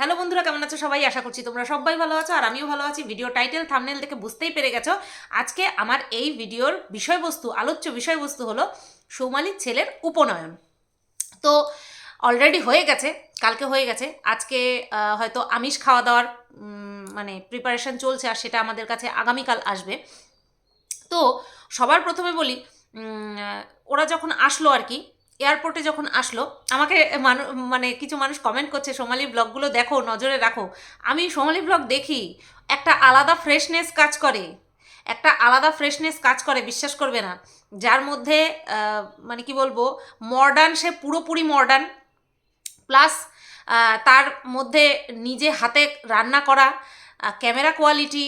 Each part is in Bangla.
হ্যালো বন্ধুরা, কেমন আছো সবাই? আশা করছি তোমরা সবাই ভালো আছো আর আমিও ভালো আছি। ভিডিও টাইটেল থামনেল দেখে বুঝতেই পেরে গেছো। আজকে আমার এই ভিডিওর বিষয়বস্তু, আলোচ্য বিষয়বস্তু হলো সৌমালির ছেলের উপনয়ন। তো অলরেডি হয়ে গেছে, কালকে হয়ে গেছে। আজকে হয়তো আমিষ খাওয়া দাওয়ার মানে প্রিপারেশন চলছে আর সেটা আমাদের কাছে আগামীকাল আসবে। তো সবার প্রথমে বলি ওরা যখন আসলো আর কি এয়ারপোর্টে যখন আসলো, আমাকে মানু কিছু মানুষ কমেন্ট করছে, সোমালি ব্লগগুলো দেখো, নজরে রাখো। আমি সোমালি ব্লগ দেখি, একটা আলাদা ফ্রেশনেস কাজ করে, একটা আলাদা ফ্রেশনেস কাজ করে, বিশ্বাস করবে না। যার মধ্যে মানে কি বলব মডার্ন সে পুরোপুরি মডার্ন প্লাস তার মধ্যে নিজে হাতে রান্না করা ক্যামেরা কোয়ালিটি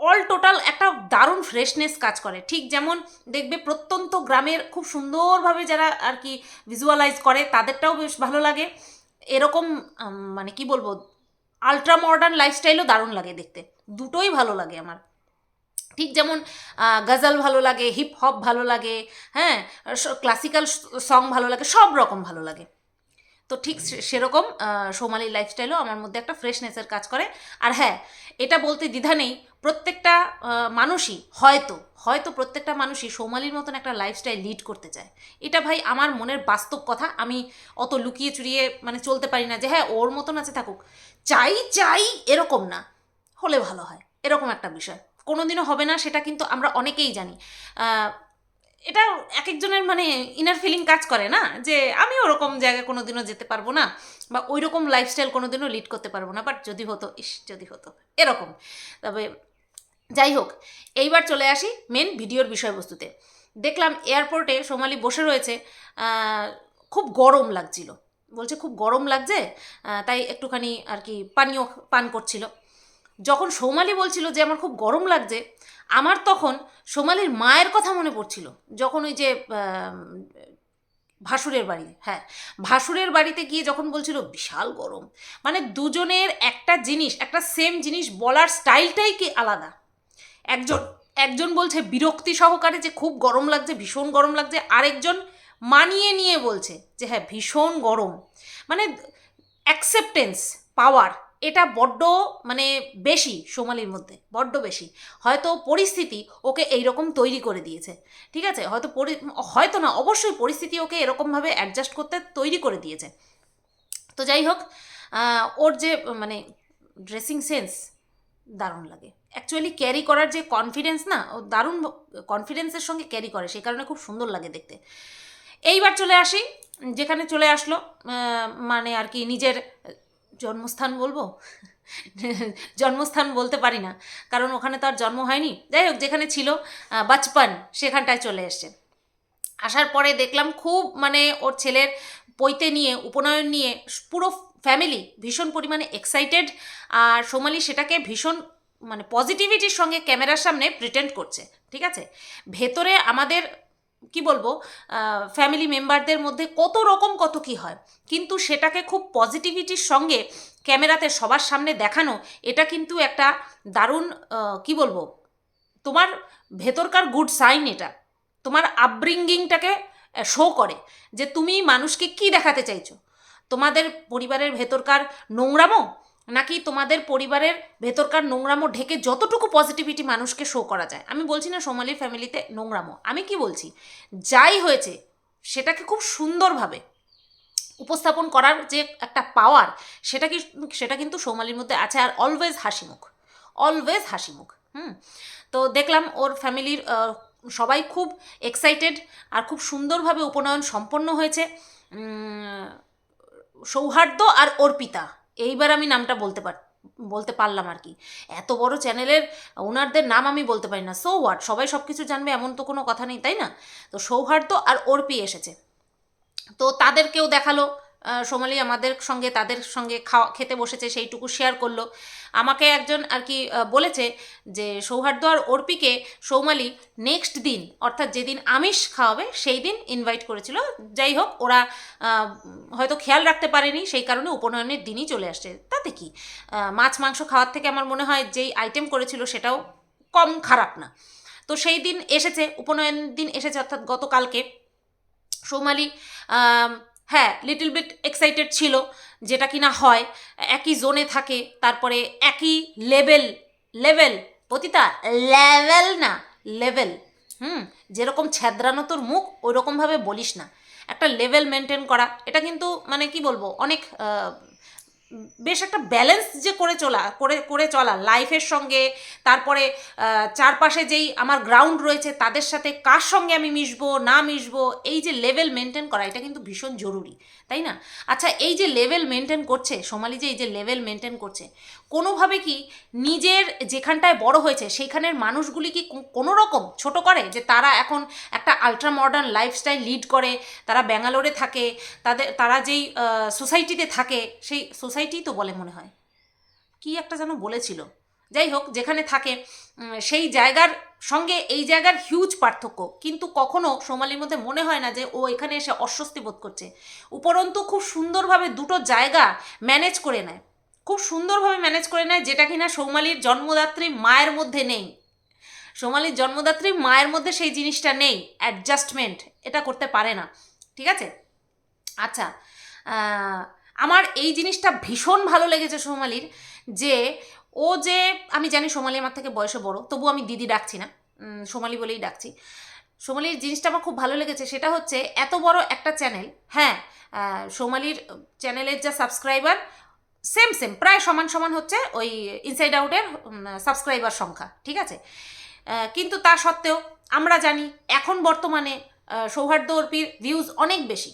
অল টোটাল একটা দারুণ ফ্রেশনেস কাজ করে। ঠিক যেমন দেখবে প্রত্যন্ত গ্রামের খুব সুন্দরভাবে যারা আর কি ভিজুয়ালাইজ করে, তাদেরটাও বেশ ভালো লাগে। এরকম মানে কি বলব আলট্রা মডার্ন লাইফস্টাইলও দারুণ লাগে দেখতে। দুটোই ভালো লাগে আমার। ঠিক যেমন গজল ভালো লাগে হিপ হপ ভালো লাগে হ্যাঁ ক্লাসিক্যাল সং ভালো লাগে, সব রকম ভালো লাগে। তো ঠিক সেরকম সোমালি লাইফস্টাইলও আমার মধ্যে একটা ফ্রেশনেসের কাজ করে। আর হ্যাঁ এটা বলতে দ্বিধা নেই, প্রত্যেকটা মানুষই হয়তো হয়তো প্রত্যেকটা মানুষই সোমালির মতন একটা লাইফস্টাইল লিড করতে চায়। এটা ভাই আমার মনের বাস্তব কথা, আমি অত লুকিয়ে চুরিয়ে মানে চলতে পারি না যে হ্যাঁ ওর মতন আছে থাকুক। চাই চাই এরকম না, হলে ভালো হয়, এরকম একটা বিষয়। কোনোদিনও হবে না, সেটা কিন্তু আমরা অনেকেই জানি। এটা এক একজনের মানে ইনার ফিলিং কাজ করে না? যে আমি ওরকম জায়গায় কোনোদিনও যেতে পারব না বা ওই রকম লাইফস্টাইল কোনোদিনও লিড করতে পারব না বাট যদি হতো, ইস, যদি হতো। এরকম। তবে যাই হোক, এইবার চলে আসি মেন ভিডিওর বিষয়বস্তুতে। দেখলাম এয়ারপোর্টে সোমালি বসে রয়েছে খুব গরম লাগছিল। বলছে, খুব গরম লাগছে? তাই একটুখানি আর কি পানীয় পান করছিল। যখন সৌমালি বলছিল যে, আমার খুব গরম লাগছে আমার তখন সোমালির মায়ের কথা মনে পড়ছিল, যখন ওই যে ভাসুরের বাড়ি হ্যাঁ ভাসুরের বাড়িতে গিয়ে যখন বলছিল, বিশাল গরম। মানে দুজনের একটা জিনিস, একটা সেম জিনিস বলার স্টাইলটাই কি আলাদা? একজন একজন বলছে বিরক্তি সহকারে যে খুব গরম লাগছে, ভীষণ গরম লাগছে, আরেকজন মানিয়ে নিয়ে বলছে যে হ্যাঁ ভীষণ গরম। মানে অ্যাকসেপ্টেন্স পাওয়ার এটা বড্ড মানে বেশি সোমালির মধ্যে, বড্ড বেশি। হয়তো পরিস্থিতি ওকে এইরকম তৈরি করে দিয়েছে, ঠিক আছে? হয়তো পরি, হয়তো না, অবশ্যই পরিস্থিতি ওকে এরকমভাবে অ্যাডজাস্ট করতে তৈরি করে দিয়েছে। তো যাই হোক ওর যে মানে ড্রেসিং সেন্স দারুণ লাগে। অ্যাকচুয়ালি ক্যারি করার যে কনফিডেন্স না, ও দারুণ কনফিডেন্সের সঙ্গে ক্যারি করে সেই কারণে খুব সুন্দর লাগে দেখতে। এইবার চলে আসি, যেখানে চলে আসলো মানে আর কি নিজের জন্মস্থান বলব? জন্মস্থান বলতে পারি না। কারণ ওখানে তো আর জন্ম হয়নি। যাই হোক, যেখানে ছিল বাচপান, সেখানটায় চলে এসছে। আসার পরে দেখলাম খুব মানে ওর ছেলের পৈতে নিয়ে, উপনয়ন নিয়ে, পুরো ফ্যামিলি ভীষণ পরিমাণে এক্সাইটেড আর সোমালি সেটাকে ভীষণ মানে পজিটিভিটির সঙ্গে ক্যামেরার সামনে প্রিটেন্ড করছে। ঠিক আছে? ভেতরে আমাদের কি বলব? ফ্যামিলি মেম্বারদের মধ্যে কত রকম কত কি হয়। কিন্তু সেটাকে খুব পজিটিভিটির সঙ্গে ক্যামেরাতে সবার সামনে দেখানো, এটা কিন্তু একটা দারুণ কি বলব? তোমার ভেতরকার গুড সাইন এটা। তোমার আপব্রিঙ্গিংটাকে শো করে যে তুমি মানুষকে কি দেখাতে চাইছো? তোমাদের পরিবারের ভেতরকার নোংরামো? নাকি তোমাদের পরিবারের ভেতরকার নোংরামো ঢেকে যতটুকু পজিটিভিটি মানুষকে শো করা যায়? আমি বলছি না সোমালির ফ্যামিলিতে নোংরামো। আমি কি বলছি? যাই হয়েছে, সেটাকে খুব সুন্দরভাবে উপস্থাপন করার যে একটা পাওয়ার সেটা কি, সেটা কিন্তু সোমালির মধ্যে আছে আর অলওয়েজ হাসিমুখ। অলওয়েজ হাসিমুখ, হুম? তো দেখলাম ওর ফ্যামিলির সবাই খুব এক্সাইটেড আর খুব সুন্দরভাবে উপনয়ন সম্পন্ন হয়েছে। সৌহার্দ্য আর অর্পিতা। এইবার আমি নামটা বলতে পার, বলতে পারলাম আর কি। এত বড় চ্যানেলের ওনারদের নাম আমি বলতে পারি না। সো হোয়াট সবাই সব কিছু জানবে, এমন তো কোনো কথা নেই, তাই না? তো সৌহার্দ্য আর ওর অর্পি এসেছে। তো তাদেরকেও দেখাল সোমালি আমাদের সঙ্গে, তাদের সঙ্গে খাওয়া, খেতে বসেছে, সেইটুকু শেয়ার করল। আমাকে একজন আর কি বলেছে যে, সৌহার্দ্য আর অর্পিকে সৌমালি নেক্সট দিন, অর্থাৎ যেদিন আমিষ খাওয়াবে সেই দিন ইনভাইট করেছিল। যাই হোক, ওরা হয়তো খেয়াল রাখতে পারেনি, সেই কারণে উপনয়নের দিনই চলে আসছে। তাতে কি? মাছ, মাংস খাওয়ার থেকে আমার মনে হয় যেই আইটেম করেছিল, সেটাও কম খারাপ না। তো সেই দিন এসেছে, উপনয়ন দিন এসেছে, অর্থাৎ গতকালকে। সৌমালি হ্যাঁ লিটল বিট এক্সাইটেড ছিল যেটা কিনা হয়, একই জোনে থাকে, তারপরে একই লেভেল লেভেল পতিতা লেভেল না লেভেল হুম, যেরকম ছ্যাদ্রানো তোর মুখ ওই রকমভাবে বলিস না। একটা লেভেল মেনটেন করা, এটা কিন্তু মানে কি বলব, অনেক বেশ একটা ব্যালেন্স যে করে চলা, করে করে চলা লাইফের সঙ্গে, তারপরে চারপাশে যেই আমার গ্রাউন্ড রয়েছে, তাদের সাথে কার সঙ্গে আমি মিশবো, না মিশবো, এই যে লেভেল মেনটেন করা, এটা কিন্তু ভীষণ জরুরি, তাই না? আচ্ছা এই যে লেভেল মেনটেন করছে, সোমালি যে এই যে লেভেল মেনটেন করছে কোনোভাবে কি নিজের যেখানটায় বড় হয়েছে, সেইখানের মানুষগুলি কি কোনো রকম ছোট করে? যে তারা এখন একটা আলট্রা মডার্ন লাইফস্টাইল লিড করে, তারা ব্যাঙ্গালোরে থাকে, তাদের, তারা যেই সোসাইটিতে থাকে, সেই সোসাইটি তো বলে মনে হয়। কি একটা যেন বলেছিল। যাই হোক, যেখানে থাকে সেই জায়গার সঙ্গে এই জায়গার হিউজ পার্থক্য। কিন্তু কখনো সোমালির মধ্যে মনে হয় না যে ও এখানে এসে অস্বস্তি বোধ করছে। উপরন্তু খুব সুন্দরভাবে দুটো জায়গা ম্যানেজ করে নেয়। খুব সুন্দরভাবে ম্যানেজ করে নেয়, যেটা কিনা সৌমালির জন্মদাত্রী মায়ের মধ্যে নেই। সোমালির জন্মদাত্রী মায়ের মধ্যে সেই জিনিসটা নেই অ্যাডজাস্টমেন্ট এটা করতে পারে না। ঠিক আছে? আচ্ছা আমার এই জিনিসটা ভীষণ ভালো লেগেছে সোমালির, যে ও যে, আমি জানি সোমালি আমার থেকে বয়সে বড়, তবু আমি দিদি ডাকছি না সোমালি বলেই ডাকছি। সোমালির জিনিসটা আমার খুব ভালো লেগেছে, সেটা হচ্ছে এত বড় একটা চ্যানেল হ্যাঁ সোমালির চ্যানেলের যা সাবস্ক্রাইবার সেম সেম প্রায় সমান সমান হচ্ছে ওই ইনসাইড আউটের সাবস্ক্রাইবার সংখ্যা, ঠিক আছে? কিন্তু তা সত্ত্বেও আমরা জানি এখন বর্তমানে সৌহার্দ্য অর্পির ভিউজ অনেক বেশি।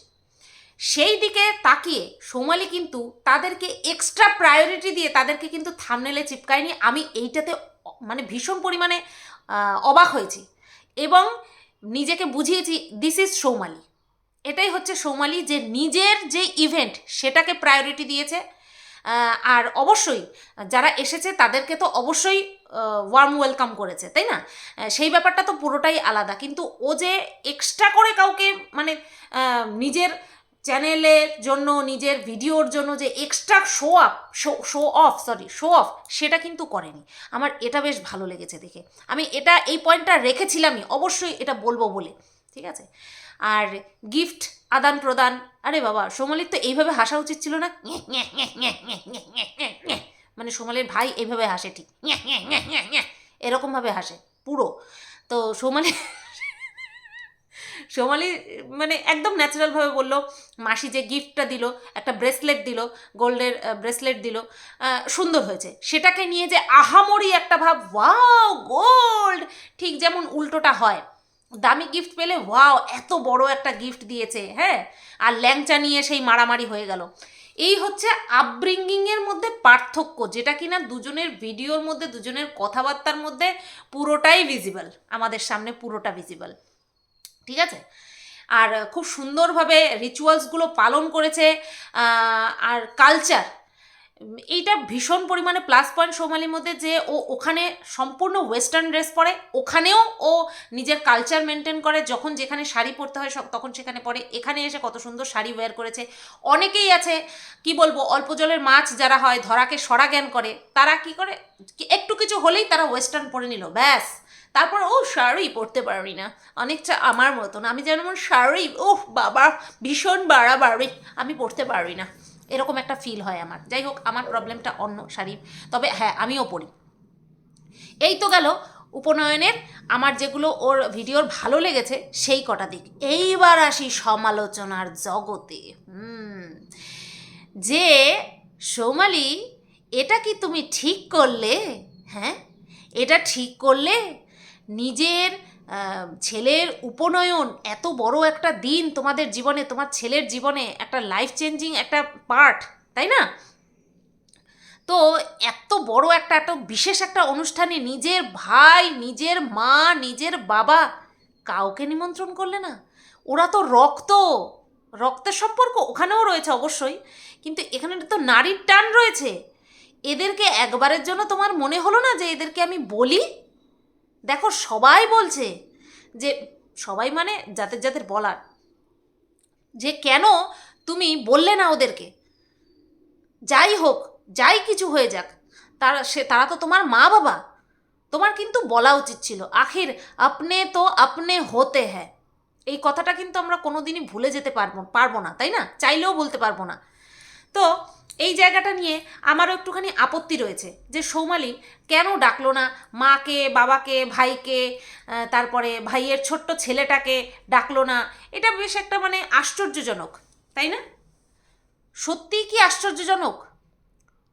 সেই দিকে তাকিয়ে সোমালি কিন্তু তাদেরকে এক্সট্রা প্রায়োরিটি দিয়ে তাদেরকে কিন্তু থামনেলে চিপকায়নি। আমি এইটাতে মানে ভীষণ পরিমাণে অবাক হয়েছি এবং নিজেকে বুঝিয়েছি দিস ইজ সৌমালি। এটাই হচ্ছে সৌমালি যে নিজের যে ইভেন্ট সেটাকে প্রায়োরিটি দিয়েছে। আর অবশ্যই যারা এসেছে তাদেরকে তো অবশ্যই ওয়ার্ম ওয়েলকাম করেছে, তাই না? সেই ব্যাপারটা তো পুরোটাই আলাদা। কিন্তু ও যে এক্সট্রা করে কাউকে মানে নিজের চ্যানেলের জন্য, নিজের ভিডিওর জন্য যে extra show up show show off sorry show off সেটা কিন্তু করেনি। আমার এটা বেশ ভালো লেগেছে দেখে। আমি এটা, এই পয়েন্টটা রেখেছিলামই, অবশ্যই এটা বলব বলে, ঠিক আছে? আর গিফট আদান প্রদান আরে বাবা সোমালির তো এইভাবে হাসা উচিত ছিল না মানে সোমালির ভাই এইভাবে হাসে ঠিক এরকমভাবে হাসে পুরো তো সোমালি সোমালি মানে একদম ন্যাচারালভাবে বলল মাসি যে গিফটটা দিল একটা ব্রেসলেট দিল গোল্ডের ব্রেসলেট দিল সুন্দর হয়েছে সেটাকে নিয়ে যে আহামরি একটা ভাব ওয়াও গোল্ড ঠিক যেমন উল্টোটা হয় দামি গিফট পেলে ওয়াও এত বড় একটা গিফট দিয়েছে হ্যাঁ? আর ল্যাংচা নিয়ে সেই মারামারি হয়ে গেল। এই হচ্ছে আপব্রিঙ্গিংয়ের মধ্যে পার্থক্য, যেটা কিনা দুজনের ভিডিওর মধ্যে, দুজনের কথাবার্তার মধ্যে পুরোটাই ভিজিবল আমাদের সামনে পুরোটা ভিজিবল ঠিক আছে? আর খুব সুন্দরভাবে রিচুয়ালসগুলো পালন করেছে আর কালচার এইটা ভীষণ পরিমাণে প্লাস পয়েন্ট সোমালির মধ্যে যে ও ওখানে সম্পূর্ণ ওয়েস্টার্ন ড্রেস পরে, ওখানেও ও নিজের কালচার মেনটেন করে, যখন যেখানে শাড়ি পরতে হয় তখন সেখানে পরে। এখানে এসে কত সুন্দর শাড়ি ওয়্যার করেছে। অনেকেই আছে, কি বলব, অল্প জলের মাছ যারা হয়, ধরাকে সরা জ্ঞান করে, তারা কি করে, একটু কিছু হলেই তারা ওয়েস্টার্ন পরে নিল, ব্যাস। তারপর, ও, শাড়ি পরতে পারি না, অনেকটা আমার মতন। আমি যেমন শাড়ি, ওহ, বাবা, ভীষণ বাড়াবাড়ি। আমি পরতে পারি না। এরকম একটা ফিল হয় আমার। যাই হোক আমার প্রবলেমটা অন্য শাড়ি তবে হ্যাঁ আমিও পড়ি। এই তো গেল উপনয়নের। আমার যেগুলো ওর ভিডিওর ভালো লেগেছে, সেই কটা দিক। এইবার আসি সমালোচনার জগতে। যে, সৌমালি, এটা কি তুমি ঠিক করলে? হ্যাঁ? এটা ঠিক করলে নিজের ছেলের উপনয়ন এত বড় একটা দিন তোমাদের জীবনে, তোমার ছেলের জীবনে, একটা লাইফ চেঞ্জিং একটা পার্ট তাই না? তো এত বড় একটা, এত বিশেষ একটা অনুষ্ঠানে নিজের ভাই, নিজের মা, নিজের বাবা কাউকে নিমন্ত্রণ করলে না? ওরা তো রক্ত, রক্তের সম্পর্ক ওখানেও রয়েছে অবশ্যই, কিন্তু এখানে তো নারীর টান রয়েছে। এদেরকে একবারের জন্য তোমার মনে হলো না যে এদেরকে আমি বলি? দেখো, সবাই বলছে যে, সবাই মানে যাদের যাদের বলার। যে কেন তুমি বললে না ওদেরকে? যাই হোক, যাই কিছু হয়ে যাক, তারা সে, তারা তো তোমার মা বাবা তোমার কিন্তু বলা উচিত ছিল, আখির, আপনি তো আপনি হতে হ্যাঁ এই কথাটা কিন্তু আমরা কোনোদিনই ভুলে যেতে পারব পারব না, তাই না? চাইলেও বলতে পারব না। তো এই জায়গাটা নিয়ে আমারও একটুখানি আপত্তি রয়েছে যে সৌমালি কেন ডাকলো না মাকে, বাবাকে, ভাইকে তারপরে ভাইয়ের ছোট্ট ছেলেটাকে ডাকলো না? এটা বেশ একটা মানে আশ্চর্যজনক, তাই না? সত্যিই কি আশ্চর্যজনক?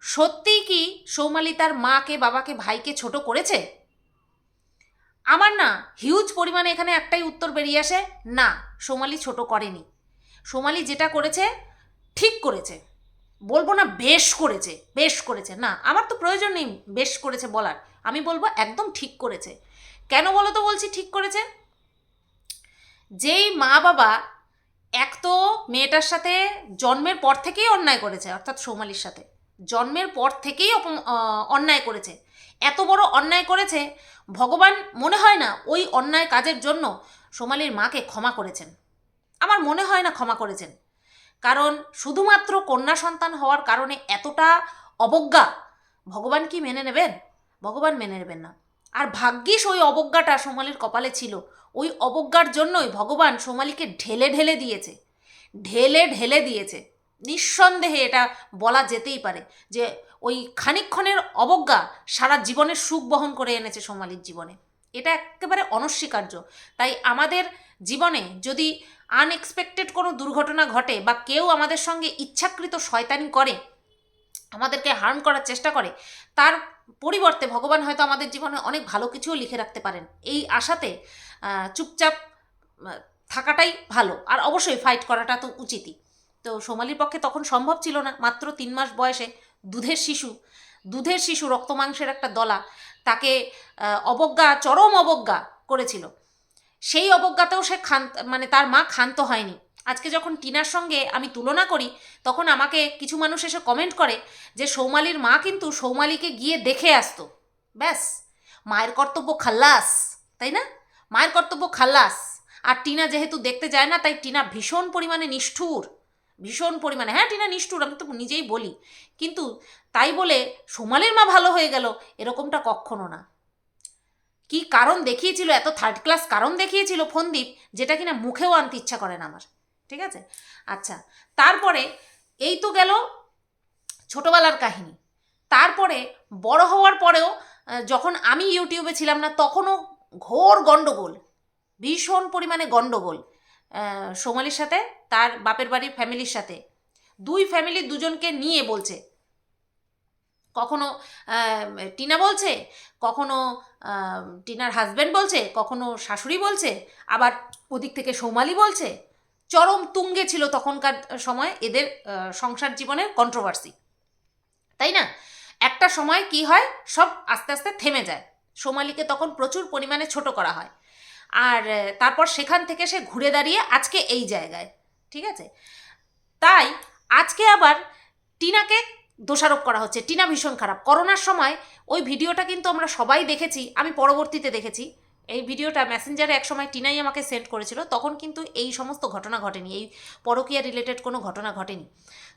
সত্যিই কি সৌমালি তার মাকে, বাবাকে, ভাইকে ছোট করেছে? আমার না হিউজ পরিমাণে এখানে একটাই উত্তর বেরিয়ে আসে, না, সোমালি ছোট করেনি। সোমালি যেটা করেছে, ঠিক করেছে। বলব না বেশ করেছে বেশ করেছে, না, আমার তো প্রয়োজন নেই বেশ করেছে বলার, আমি বলব একদম ঠিক করেছে। কেন বলো তো বলছি ঠিক করেছে? যেই মা বাবা এক তো মেয়েটার সাথে জন্মের পর থেকেই অন্যায় করেছে, অর্থাৎ সৌমালির সাথে, জন্মের পর থেকেই অন্যায় করেছে। এত বড় অন্যায় করেছে, ভগবান মনে হয় না ওই অন্যায় কাজের জন্য সোমালির মাকে ক্ষমা করেছেন। আমার মনে হয় না ক্ষমা করেছেন। কারণ শুধুমাত্র কন্যা সন্তান হওয়ার কারণে এতটা অবজ্ঞা ভগবান কি মেনে নেবেন? ভগবান মেনে নেবেন না। আর ভাগ্যিস ওই অবজ্ঞাটা সোমালির কপালে ছিল। ওই অবজ্ঞার জন্যই ভগবান সোমালিকে ঢেলে ঢেলে দিয়েছে। ঢেলে ঢেলে দিয়েছে। নিঃসন্দেহে এটা বলা যেতেই পারে যে ওই খানিকক্ষণের অবজ্ঞা সারা জীবনের সুখ বহন করে এনেছে সোমালির জীবনে। এটা একেবারে অনস্বীকার্য। তাই আমাদের জীবনে যদি আনএক্সপেক্টেড কোনো দুর্ঘটনা ঘটে বা কেউ আমাদের সঙ্গে ইচ্ছাকৃত শয়তানি করে, আমাদেরকে হার্ম করার চেষ্টা করে, তার পরিবর্তে ভগবান হয়তো আমাদের জীবনে অনেক ভালো কিছুও লিখে রাখতে পারেন। এই আশাতে চুপচাপ থাকাটাই ভালো। আর অবশ্যই ফাইট করাটা তো উচিতই। তো সোমালির পক্ষে তখন সম্ভব ছিল না। মাত্র তিন মাস বয়সে দুধের শিশু দুধের শিশু রক্তমাংসের একটা দলা তাকে অবজ্ঞা, চরম অবজ্ঞা করেছিল। সেই অবজ্ঞাতেও সে খান মানে তার মা ক্ষান্ত হয়নি। আজকে যখন টিনার সঙ্গে আমি তুলনা করি, তখন আমাকে কিছু মানুষ এসে কমেন্ট করে যে সৌমালির মা কিন্তু সৌমালিকে গিয়ে দেখে আসতো। ব্যাস, মায়ের কর্তব্য খাল্লাস তাই না? মায়ের কর্তব্য খাল্লাস আর টিনা যেহেতু দেখতে যায় না, তাই টিনা ভীষণ পরিমাণে নিষ্ঠুর। ভীষণ পরিমাণে হ্যাঁ টিনা নিষ্ঠুর, আমি তো নিজেই বলি। কিন্তু তাই বলে সোমালির মা ভালো হয়ে গেল, এরকমটা কখনো না। কি কারণ দেখিয়েছিল, এত থার্ড ক্লাস কারণ দেখিয়েছিল ফন্দীপ, যেটা কিনা মুখেও আনতে ইচ্ছা করে না আমার, ঠিক আছে? আচ্ছা তারপরে এই তো গেল ছোটবেলার কাহিনী। তারপরে বড় হওয়ার পরেও যখন আমি ইউটিউবে ছিলাম না, তখনও ঘোর গণ্ডগোল ভীষণ পরিমাণে গণ্ডগোল সোমালির সাথে, তার বাপের বাড়ির ফ্যামিলির সাথে। দুই ফ্যামিলির দুজনকে নিয়ে বলছে কখনো টিনা বলছে, কখনো টিনার হাজব্যান্ড বলছে, কখনো শাশুড়ি বলছে, আবার ওদিক থেকে সৌমালি বলছে, চরম তুঙ্গে ছিল তখনকার সময় এদের সংসার জীবনের কন্ট্রোভার্সি তাই না? একটা সময় কি হয়? সব আস্তে আস্তে থেমে যায়। সোমালিকে তখন প্রচুর পরিমাণে ছোট করা হয়। আর তারপর সেখান থেকে সে ঘুরে দাঁড়িয়ে আজকে এই জায়গায়, ঠিক আছে? তাই আজকে আবার টিনাকে দোষারোপ করা হচ্ছে। টিনা ভীষণ খারাপ। করোনার সময় ওই ভিডিওটা কিন্তু আমরা সবাই দেখেছি, আমি পরবর্তীতে দেখেছি। এই ভিডিওটা মেসেঞ্জারে একসময় টিনাই আমাকে সেন্ড করেছিল, তখন কিন্তু এই সমস্ত ঘটনা ঘটেনি, এই পরকীয়া রিলেটেড কোনো ঘটনা ঘটেনি।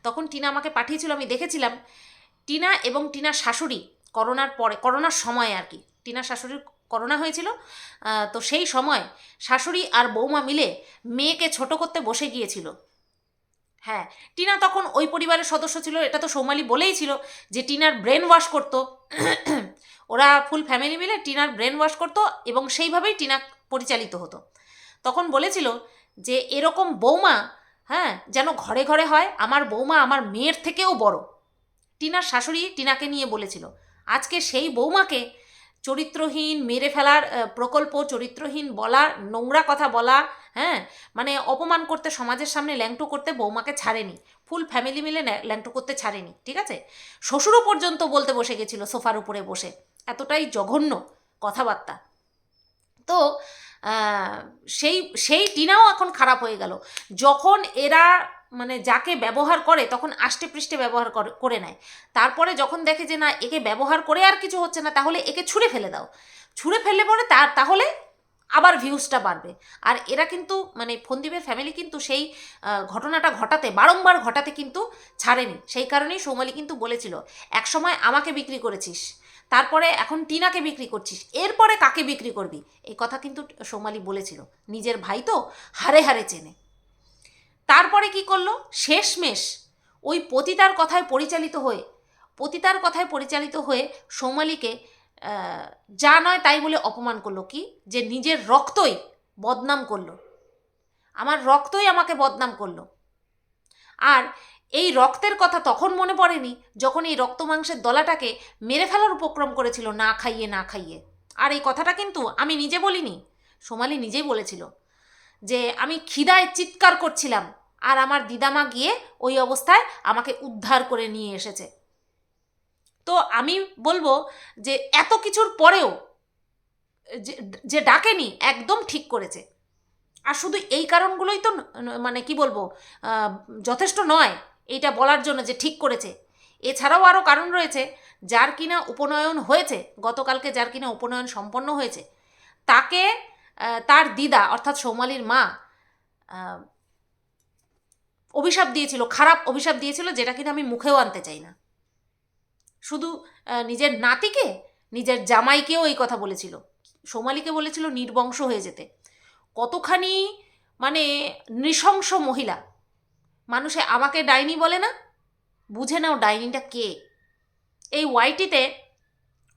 তখন টিনা আমাকে পাঠিয়েছিল, আমি দেখেছিলাম, টিনা এবং টিনার শাশুড়ি করোনার পরে, করোনার সময় আর কি, টিনার শাশুড়ির করোনা হয়েছিল তো সেই সময় শাশুড়ি আর বৌমা মিলে মেয়েকে ছোট করতে বসে গিয়েছিল। হ্যাঁ টিনা তখন ওই পরিবারের সদস্য ছিল, এটা তো সৌমালি বলেই ছিল যে টিনার ব্রেন ওয়াশ করতো। ওরা ফুল ফ্যামিলি মিলে টিনার ব্রেন ওয়াশ করতো এবং সেইভাবেই টিনা পরিচালিত হতো। তখন বলেছিল যে, এরকম বৌমা হ্যাঁ যেন ঘরে ঘরে হয়, আমার বৌমা আমার মেয়ের থেকেও বড়। টিনার শাশুড়ি টিনাকে নিয়ে বলেছিল, আজকে সেই বৌমাকে চরিত্রহীন, মেরে ফেলার প্রকল্প চরিত্রহীন বলা, নোংরা কথা বলা হ্যাঁ? মানে অপমান করতে সমাজের সামনে ল্যাংটো করতে বৌমাকে ছাড়েনি। ফুল ফ্যামিলি মিলে ল্যাংটো করতে ছাড়েনি, ঠিক আছে? শ্বশুরও পর্যন্ত বলতে বসে গেছিল সোফার উপরে বসে। এতটাই জঘন্য কথাবার্তা। তো সেই সেই টিনাও এখন খারাপ হয়ে গেল। যখন এরা মানে যাকে ব্যবহার করে তখন আষ্টে পৃষ্ঠে ব্যবহার করে- নেয়। তারপরে যখন দেখে যে না, একে ব্যবহার করে আর কিছু হচ্ছে না, তাহলে একে ছুঁড়ে ফেলে দাও। ছুঁড়ে ফেললে পরে তার, তাহলে আবার ভিউজটা বাড়বে। আর এরা কিন্তু মানে ফন্দীপের ফ্যামিলি কিন্তু সেই ঘটনাটা ঘটাতে, বারংবার ঘটাতে কিন্তু ছাড়েনি। সেই কারণেই সৌমালি কিন্তু বলেছিল একসময় আমাকে বিক্রি করেছিস, তারপরে এখন টিনাকে বিক্রি করছিস, এরপরে কাকে বিক্রি করবি? এই কথা কিন্তু সৌমালি বলেছিল। নিজের ভাই তো হারে হারে চেনে। তারপরে কি করল? শেষমেশ ওই পতিতার কথায় পরিচালিত হয়ে, পতিতার কথায় পরিচালিত হয়ে সোমালিকে যা নয় তাই বলে অপমান করল। কি? যে নিজের রক্তই বদনাম করল। আমার রক্তই আমাকে বদনাম করল। আর এই রক্তের কথা তখন মনে পড়েনি যখন এই রক্ত মাংসের দলাটাকে মেরে ফেলার উপক্রম করেছিল, না খাইয়ে না খাইয়ে। আর এই কথাটা কিন্তু আমি নিজে বলিনি, সোমালি নিজেই বলেছিল। যে আমি খিদায় চিৎকার করছিলাম আর আমার দিদামা গিয়ে ওই অবস্থায় আমাকে উদ্ধার করে নিয়ে এসেছে। তো আমি বলব যে এত কিছুর পরেও যে ডাকেনি, একদম ঠিক করেছে। আর শুধু এই কারণগুলোই তো মানে কি বলব যথেষ্ট নয় এইটা বলার জন্য যে ঠিক করেছে। এছাড়াও আরও কারণ রয়েছে, যার কিনা উপনয়ন হয়েছে, গতকালকে যার কিনা উপনয়ন সম্পন্ন হয়েছে, তাকে তার দিদা, অর্থাৎ সৌমালির মা অভিশাপ দিয়েছিল, খারাপ অভিশাপ দিয়েছিল যেটা কিনা আমি মুখেও আনতে চাই না। শুধু নিজের নাতিকে, নিজের জামাইকেও এই কথা বলেছিল। সোমালিকে বলেছিল নির্বংশ হয়ে যেতে। কতখানি মানে নৃশংস মহিলা। মানুষে আমাকে ডাইনি বলে না? বুঝে নাও ডাইনিটা কে। এই ওয়াইটিতে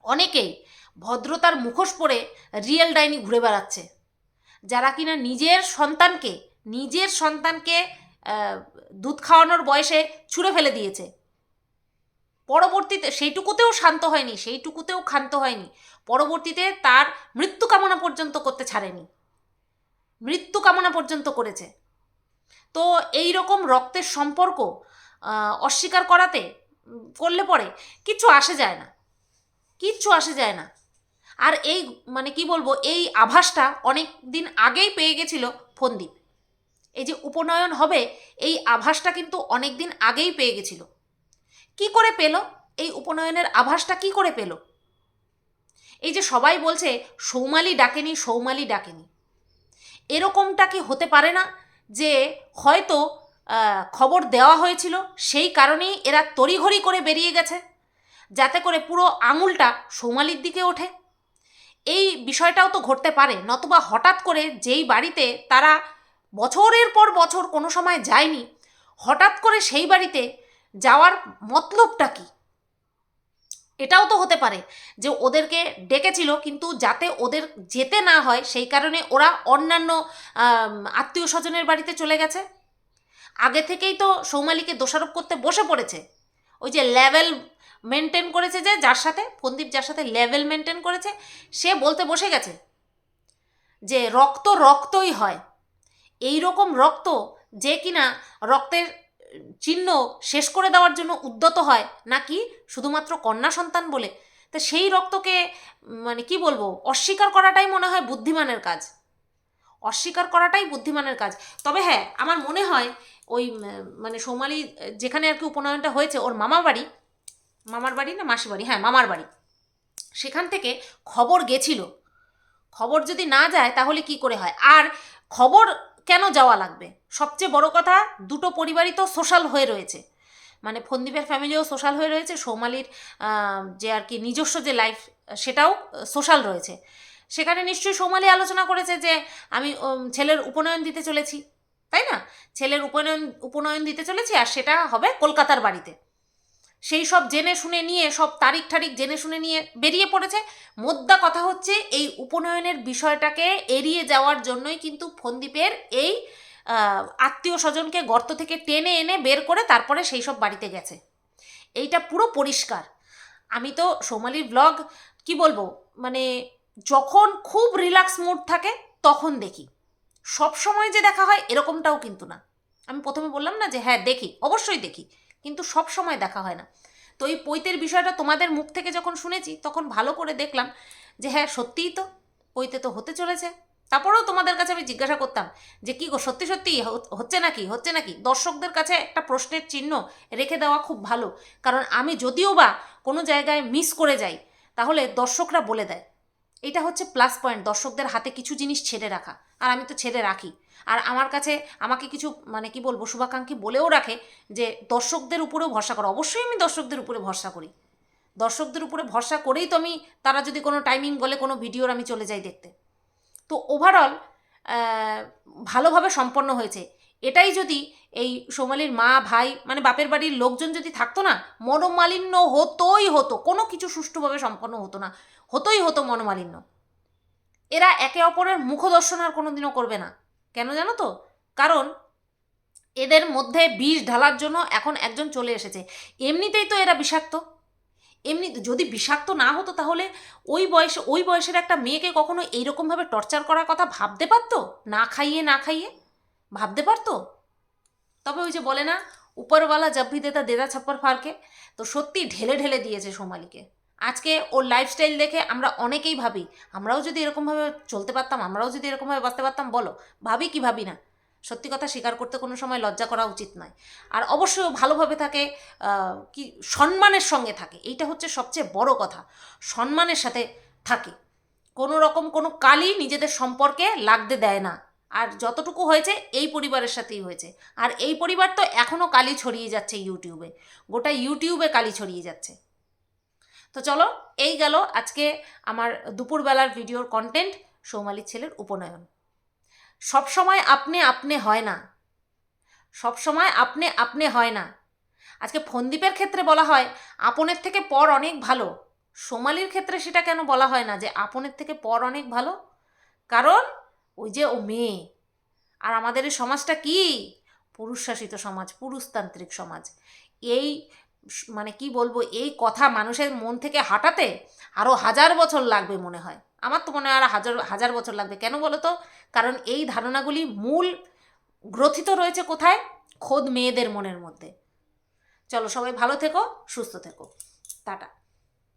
অনেকেই ভদ্রতার মুখোশ পরে রিয়েল ডাইনি ঘুরে বেড়াচ্ছে। যারা কিনা নিজের সন্তানকে নিজের সন্তানকে দুধ খাওয়ানোর বয়সে ছুঁড়ে ফেলে দিয়েছে। পরবর্তীতে সেইটুকুতেও শান্ত হয়নি, সেইটুকুতেও ক্ষান্ত হয়নি। পরবর্তীতে তার মৃত্যু কামনা পর্যন্ত করতে ছাড়েনি। মৃত্যু কামনা পর্যন্ত করেছে। তো এই রকম রক্তের সম্পর্ক অস্বীকার করাতে করলে পরে কিচ্ছু আসে যায় না। কিচ্ছু আসে যায় না। আর এই মানে কি বলব, এই আভাসটা অনেক দিন আগেই পেয়ে গেছিল ফন্দীপ। এই যে উপনয়ন হবে, এই আভাসটা কিন্তু অনেক দিন আগেই পেয়ে গেছিল। কি করে পেল? এই উপনয়নের আভাসটা কি করে পেল? এই যে সবাই বলছে, সৌমালি ডাকেনি সৌমালি ডাকেনি। এরকমটা কি হতে পারে না যে হয়তো খবর দেওয়া হয়েছিল, সেই কারণেই এরা তড়িঘড়ি করে বেরিয়ে গেছে, যাতে করে পুরো আঙুলটা সৌমালির দিকে ওঠে? এই বিষয়টাও তো ঘটতে পারে। নতুবা হঠাৎ করে যেই বাড়িতে তারা বছরের পর বছর কোনো সময় যায়নি, হঠাৎ করে সেই বাড়িতে যাওয়ার মতলবটা কি? এটাও তো হতে পারে যে ওদেরকে ডেকেছিল কিন্তু যাতে ওদের যেতে না হয় সেই কারণে ওরা অন্যান্য আত্মীয় স্বজনের বাড়িতে চলে গেছে। আগে থেকেই তো সৌমালিকে দোষারোপ করতে বসে পড়েছে। ওই যে লেভেল মেনটেন করেছে যে যার সাথে ফন্দীপ যার সাথে লেভেল মেনটেন করেছে, সে বলতে বসে গেছে যে রক্ত রক্তই হয়। এই রকম রক্ত যে কিনা রক্তের চিহ্ন শেষ করে দেওয়ার জন্য উদ্যত হয় নাকি শুধুমাত্র কন্যা সন্তান বলে? তা সেই রক্তকে মানে কি বলব, অস্বীকার করাটাই মনে হয় বুদ্ধিমানের কাজ। অস্বীকার করাটাই বুদ্ধিমানের কাজ। তবে হ্যাঁ আমার মনে হয় ওই মানে সোমালি যেখানে আর কি উপনয়নটা হয়েছে, ওর মামা বাড়ি মামার বাড়ি না মাসি বাড়ি? হ্যাঁ মামার বাড়ি। সেখান থেকে খবর গেছিল। খবর যদি না যায় তাহলে কি করে হয়? আর খবর কেন যাওয়া লাগবে? সবচেয়ে বড় কথা, দুটো পরিবারই তো সোশ্যাল হয়ে রয়েছে। মানে ফন্দীপের ফ্যামিলিও সোশ্যাল হয়ে রয়েছে, সৌমালির যে আর কি নিজস্ব যে লাইফ সেটাও সোশ্যাল রয়েছে। সেখানে নিশ্চয়ই সৌমালি আলোচনা করেছে যে, আমি ছেলের উপনয়ন দিতে চলেছি। তাই না? ছেলের উপনয়ন উপনয়ন দিতে চলেছি আর সেটা হবে কলকাতার বাড়িতে। সেই সব জেনে শুনে নিয়ে, সব তারিখ ঠারিখ জেনে শুনে নিয়ে বেরিয়ে পড়েছে। মোদ্দা কথা হচ্ছে, এই উপনয়নের বিষয়টাকে এড়িয়ে যাওয়ার জন্যই কিন্তু ফন্দীপের এই আত্মীয় স্বজনকে গর্ত থেকে টেনে এনে বের করে তারপরে সেই সব বাড়িতে গেছে। এইটা পুরো পরিষ্কার। আমি তো সোমালির ব্লগ কি বলব মানে যখন খুব রিল্যাক্স মুড থাকে তখন দেখি। সব সময় যে দেখা হয় এরকমটাও কিন্তু না। আমি প্রথমে বললাম না যে হ্যাঁ দেখি, অবশ্যই দেখি। কিন্তু সব সময় দেখা হয় না। তো এই পৈতের বিষয়টা তোমাদের মুখ থেকে যখন শুনেছি, তখন ভালো করে দেখলাম যে হ্যাঁ সত্যিই তো পৈতে তো হতে চলেছে। তারপরেও তোমাদের কাছে আমি জিজ্ঞাসা করতাম যে, কি গো, সত্যি সত্যি হচ্ছে নাকি? হচ্ছে নাকি? দর্শকদের কাছে একটা প্রশ্নের চিহ্ন রেখে দেওয়া খুব ভালো। কারণ আমি যদিও বা কোনো জায়গায় মিস করে যাই, তাহলে দর্শকরা বলে দেয়। এটা হচ্ছে প্লাস পয়েন্ট দর্শকদের হাতে কিছু জিনিস ছেড়ে রাখা। আর আমি তো ছেড়ে রাখি। আর আমার কাছে আমাকে কিছু মানে কি বলব, শুভাকাঙ্ক্ষী বলেও রাখে যে দর্শকদের উপরেও ভরসা করো। অবশ্যই আমি দর্শকদের উপরে ভরসা করি। দর্শকদের উপরে ভরসা করেই তো আমি, তারা যদি কোনো টাইমিং বলে কোনো ভিডিওর আমি চলে যাই দেখতে। তো ওভারঅল ভালোভাবে সম্পন্ন হয়েছে। এটাই যদি এই সোমালির মা, ভাই মানে বাপের বাড়ির লোকজন যদি থাকতো না, মনোমালিন্য হতোই হতো। কোনো কিছু সুষ্ঠুভাবে সম্পন্ন হতো না। হতোই হতো মনোমালিন্য। এরা একে অপরের মুখদর্শন আর কোনোদিনও করবে না। কেন জানো তো? কারণ এদের মধ্যে বিষ ঢালার জন্য এখন একজন চলে এসেছে। এমনিতেই তো এরা বিষাক্ত। এমনি যদি বিষাক্ত না হতো তাহলে ওই বয়সে, ওই বয়সের একটা মেয়েকে কখনো এইরকমভাবে টর্চার করার কথা ভাবতে পারতো? না খাইয়ে না খাইয়ে? ভাবতে পারতো? তবে ওই যে বলে না, উপরওয়ালা জব্বি দেতা দেদা ছাপ্পর ফারকে, তো সত্যি ঢেলে ঢেলে দিয়েছে সোমালিকে। আজকে ওর লাইফস্টাইল দেখে আমরা অনেকেই ভাবি, আমরাও যদি এরকমভাবে চলতে পারতাম, আমরাও যদি এরকমভাবে বাঁচতে পারতাম, বলো, ভাবি কি ভাবি না? সত্যি কথা স্বীকার করতে কোনো সময় লজ্জা করা উচিত নয়। আর অবশ্যই ভালোভাবে থাকে কি সম্মানের সঙ্গে থাকে, এইটা হচ্ছে সবচেয়ে বড় কথা, সম্মানের সাথে থাকে। কোনো রকম কোনো কালই নিজেদের সম্পর্কে লাগতে দেয় না। আর যতটুকু হয়েছে, এই পরিবারের সাথেই হয়েছে। আর এই পরিবার তো এখনও কালি ছড়িয়ে যাচ্ছে ইউটিউবে, গোটা ইউটিউবে কালি ছড়িয়ে যাচ্ছে। তো চলো, এই গেল আজকে আমার দুপুরবেলার ভিডিওর কন্টেন্ট সৌমালির ছেলের উপনয়ন। সবসময় আপনি আপনি হয় না। সবসময় আপনি আপনি হয় না। আজকে ফন্দীপের ক্ষেত্রে বলা হয়, আপনের থেকে পর অনেক ভালো। সোমালির ক্ষেত্রে সেটা কেন বলা হয় না, যে আপনের থেকে পর অনেক ভালো? কারণ, ওই যে ও মেয়ে। আর আমাদের এই সমাজটা কি? পুরুষ শাসিত সমাজ, পুরুষতান্ত্রিক সমাজ। এই মানে কি বলব, এই কথা মানুষের মন থেকে হাঁটাতে আরও হাজার বছর লাগবে মনে হয়। আমার তো মনে হয় আর হাজার হাজার বছর লাগবে। কেন বলো তো কারণ এই ধারণাগুলি মূল গ্রথিত রয়েছে কোথায়? খোদ মেয়েদের মনের মধ্যে। চলো সবাই ভালো থেকো, সুস্থ থেকো। টাটা।